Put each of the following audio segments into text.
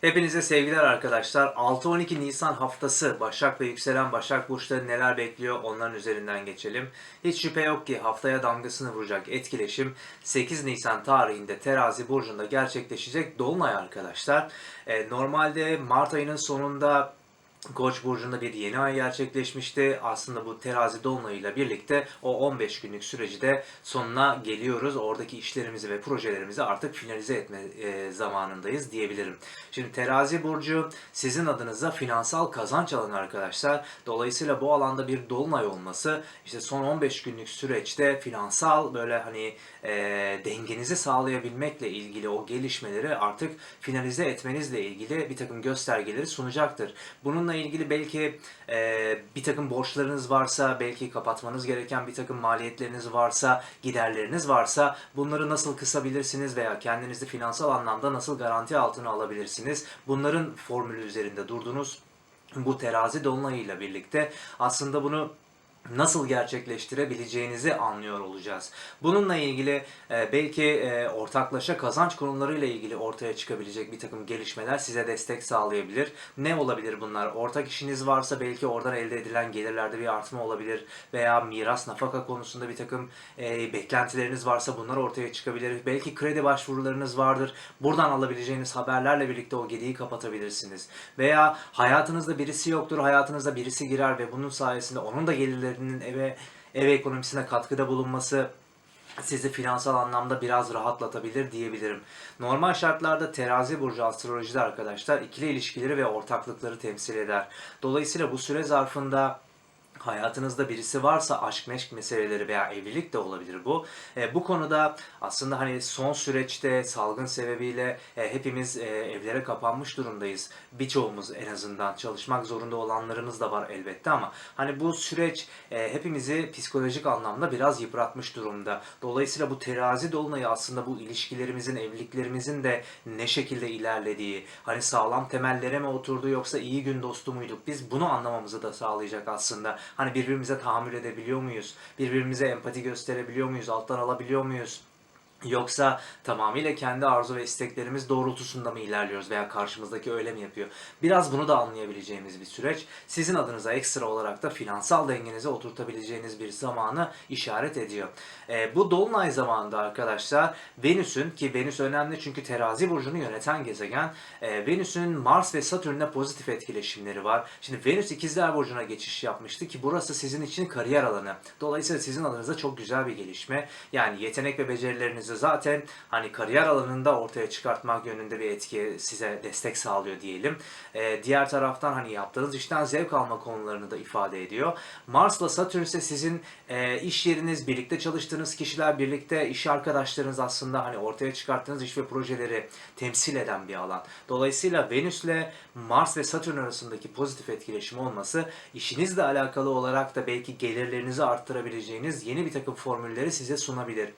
Hepinize sevgiler arkadaşlar. 6-12 Nisan haftası Başak ve yükselen Başak burçları neler bekliyor onların üzerinden geçelim. Hiç şüphe yok ki haftaya damgasını vuracak etkileşim 8 Nisan tarihinde Terazi burcunda gerçekleşecek dolunay arkadaşlar. Ee, normalde Mart ayının sonunda Koç burcunda bir yeni ay gerçekleşmişti. Aslında bu terazi dolunayıyla birlikte o 15 günlük süreci de sonuna geliyoruz. Oradaki işlerimizi ve projelerimizi artık finalize etme e, zamanındayız diyebilirim. Şimdi terazi burcu sizin adınıza finansal kazanç alanı arkadaşlar. Dolayısıyla bu alanda bir dolunay olması işte son 15 günlük süreçte finansal böyle hani e, dengenizi sağlayabilmekle ilgili o gelişmeleri artık finalize etmenizle ilgili bir takım göstergeleri sunacaktır. Bununla ilgili belki e, bir takım borçlarınız varsa, belki kapatmanız gereken bir takım maliyetleriniz varsa, giderleriniz varsa bunları nasıl kısabilirsiniz veya kendinizi finansal anlamda nasıl garanti altına alabilirsiniz? Bunların formülü üzerinde durdunuz. Bu terazi dolunayıyla birlikte aslında bunu nasıl gerçekleştirebileceğinizi anlıyor olacağız. Bununla ilgili e, belki e, ortaklaşa kazanç konularıyla ilgili ortaya çıkabilecek bir takım gelişmeler size destek sağlayabilir. Ne olabilir bunlar? Ortak işiniz varsa belki oradan elde edilen gelirlerde bir artma olabilir veya miras nafaka konusunda bir takım e, beklentileriniz varsa bunlar ortaya çıkabilir. Belki kredi başvurularınız vardır. Buradan alabileceğiniz haberlerle birlikte o gediği kapatabilirsiniz. Veya hayatınızda birisi yoktur, hayatınızda birisi girer ve bunun sayesinde onun da gelirlerinin eve ev ekonomisine katkıda bulunması sizi finansal anlamda biraz rahatlatabilir diyebilirim. Normal şartlarda terazi burcu astrolojide arkadaşlar ikili ilişkileri ve ortaklıkları temsil eder. Dolayısıyla bu süre zarfında hayatınızda birisi varsa aşk meşk meseleleri veya evlilik de olabilir bu. E, bu konuda aslında hani son süreçte salgın sebebiyle e, hepimiz e, evlere kapanmış durumdayız. Birçoğumuz en azından çalışmak zorunda olanlarımız da var elbette ama hani bu süreç e, hepimizi psikolojik anlamda biraz yıpratmış durumda. Dolayısıyla bu terazi dolunayı aslında bu ilişkilerimizin, evliliklerimizin de ne şekilde ilerlediği, hani sağlam temellere mi oturdu yoksa iyi gün dostu muyduk? Biz bunu anlamamızı da sağlayacak aslında. Hani birbirimize tahammül edebiliyor muyuz? Birbirimize empati gösterebiliyor muyuz? Alttan alabiliyor muyuz? Yoksa tamamıyla kendi arzu ve isteklerimiz doğrultusunda mı ilerliyoruz veya karşımızdaki öyle mi yapıyor? Biraz bunu da anlayabileceğimiz bir süreç. Sizin adınıza ekstra olarak da finansal dengenizi oturtabileceğiniz bir zamanı işaret ediyor. Ee, bu dolunay zamanında arkadaşlar Venüs'ün ki Venüs önemli çünkü terazi burcunu yöneten gezegen. Ee, Venüs'ün Mars ve Satürn'le pozitif etkileşimleri var. Şimdi Venüs ikizler burcuna geçiş yapmıştı ki burası sizin için kariyer alanı. Dolayısıyla sizin adınıza çok güzel bir gelişme. Yani yetenek ve becerilerinizi zaten hani kariyer alanında ortaya çıkartmak yönünde bir etki size destek sağlıyor diyelim. Ee, diğer taraftan hani yaptığınız işten zevk alma konularını da ifade ediyor. Mars'la Satürn ise sizin e, iş yeriniz, birlikte çalıştığınız kişiler, birlikte iş arkadaşlarınız aslında hani ortaya çıkarttığınız iş ve projeleri temsil eden bir alan. Dolayısıyla Venüs'le Mars ve Satürn arasındaki pozitif etkileşim olması işinizle alakalı olarak da belki gelirlerinizi arttırabileceğiniz yeni bir takım formülleri size sunabilir.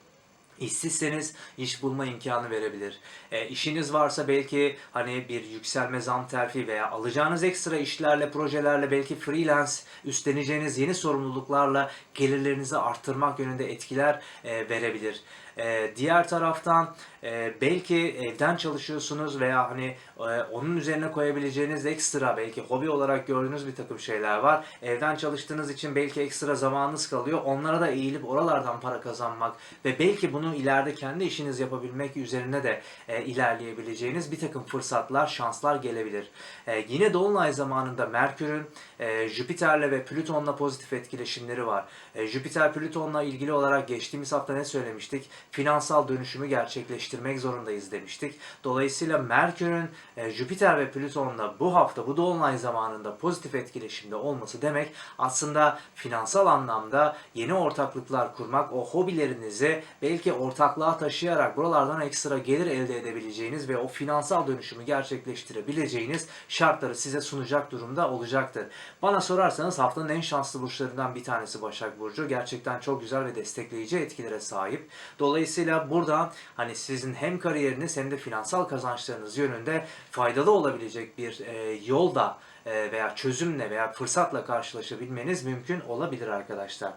İşsizseniz iş bulma imkanı verebilir. E, işiniz varsa belki hani bir yükselme zam terfi veya alacağınız ekstra işlerle, projelerle belki freelance üstleneceğiniz yeni sorumluluklarla gelirlerinizi arttırmak yönünde etkiler e, verebilir. E, diğer taraftan e, belki evden çalışıyorsunuz veya hani e, onun üzerine koyabileceğiniz ekstra belki hobi olarak gördüğünüz bir takım şeyler var. Evden çalıştığınız için belki ekstra zamanınız kalıyor. Onlara da eğilip oralardan para kazanmak ve belki bunu ileride kendi işiniz yapabilmek üzerine de e, ilerleyebileceğiniz bir takım fırsatlar, şanslar gelebilir. E, yine Dolunay zamanında Merkür'ün e, Jüpiter'le ve Plüton'la pozitif etkileşimleri var. E, Jüpiter Plüton'la ilgili olarak geçtiğimiz hafta ne söylemiştik? Finansal dönüşümü gerçekleştirmek zorundayız demiştik. Dolayısıyla Merkür'ün e, Jüpiter ve Plüton'la bu hafta bu dolunay zamanında pozitif etkileşimde olması demek aslında finansal anlamda yeni ortaklıklar kurmak, o hobilerinizi belki ortaklığa taşıyarak buralardan ekstra gelir elde edebileceğiniz ve o finansal dönüşümü gerçekleştirebileceğiniz şartları size sunacak durumda olacaktır. Bana sorarsanız haftanın en şanslı burçlarından bir tanesi Başak Burcu. Gerçekten çok güzel ve destekleyici etkilere sahip. Dolayısıyla buradan hani sizin hem kariyeriniz hem de finansal kazançlarınız yönünde faydalı olabilecek bir e, yolda e, veya çözümle veya fırsatla karşılaşabilmeniz mümkün olabilir arkadaşlar.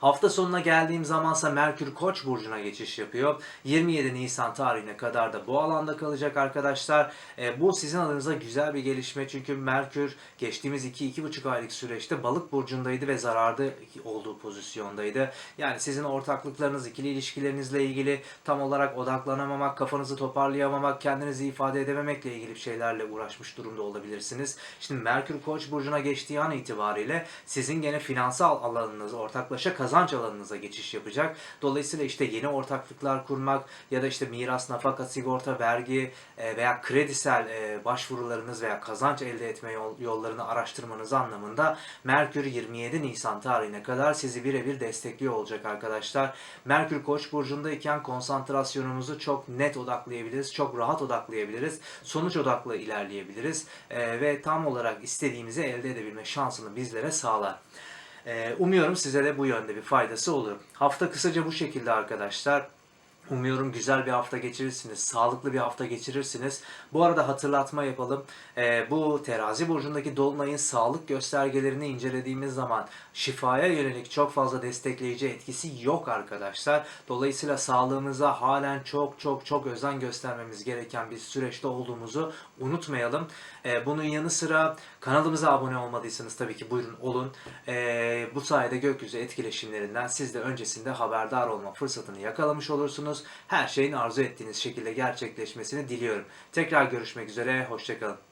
Hafta sonuna geldiğim zamansa Merkür Koç burcuna geçiş yapıyor. 27 Nisan tarihine kadar da bu alanda kalacak arkadaşlar. E, bu sizin adınıza güzel bir gelişme çünkü Merkür geçtiğimiz 2-2,5 aylık süreçte balık burcundaydı ve zararda olduğu pozisyondaydı. Yani sizin ortaklıklarınız, ikili ilişkilerinizle ilgili tam olarak odaklanamamak, kafanızı toparlayamamak, kendinizi ifade edememekle ilgili şeylerle uğraşmış durumda olabilirsiniz. Şimdi Merkür Koç burcuna geçtiği an itibariyle sizin gene finansal alanınız, ortaklaşa kazanç alanınıza geçiş yapacak. Dolayısıyla işte yeni ortaklıklar kurmak ya da işte miras, nafaka, sigorta, vergi e, veya kredisel e, başvurularınız veya kazanç elde etme yol- yollarını araştırmanız anlamında Merkür 27 Nisan tarihine kadar sizi birebir destekliyor olacak arkadaşlar. Merkür Koç burcundayken konsantrasyonumuzu çok net odaklayabiliriz, çok rahat odaklayabiliriz, sonuç odaklı ilerleyebiliriz e, ve tam olarak istediğimizi elde edebilme şansını bizlere sağlar. Ee, Umuyorum size de bu yönde bir faydası olur. Hafta kısaca bu şekilde arkadaşlar. Umuyorum güzel bir hafta geçirirsiniz, sağlıklı bir hafta geçirirsiniz. Bu arada hatırlatma yapalım. Ee, bu terazi burcundaki dolunayın sağlık göstergelerini incelediğimiz zaman şifaya yönelik çok fazla destekleyici etkisi yok arkadaşlar. Dolayısıyla sağlığımıza halen çok çok çok özen göstermemiz gereken bir süreçte olduğumuzu unutmayalım. Ee, bunun yanı sıra kanalımıza abone olmadıysanız tabii ki buyurun olun. Ee, bu sayede gökyüzü etkileşimlerinden siz de öncesinde haberdar olma fırsatını yakalamış olursunuz. Her şeyin arzu ettiğiniz şekilde gerçekleşmesini diliyorum. Tekrar görüşmek üzere, hoşçakalın.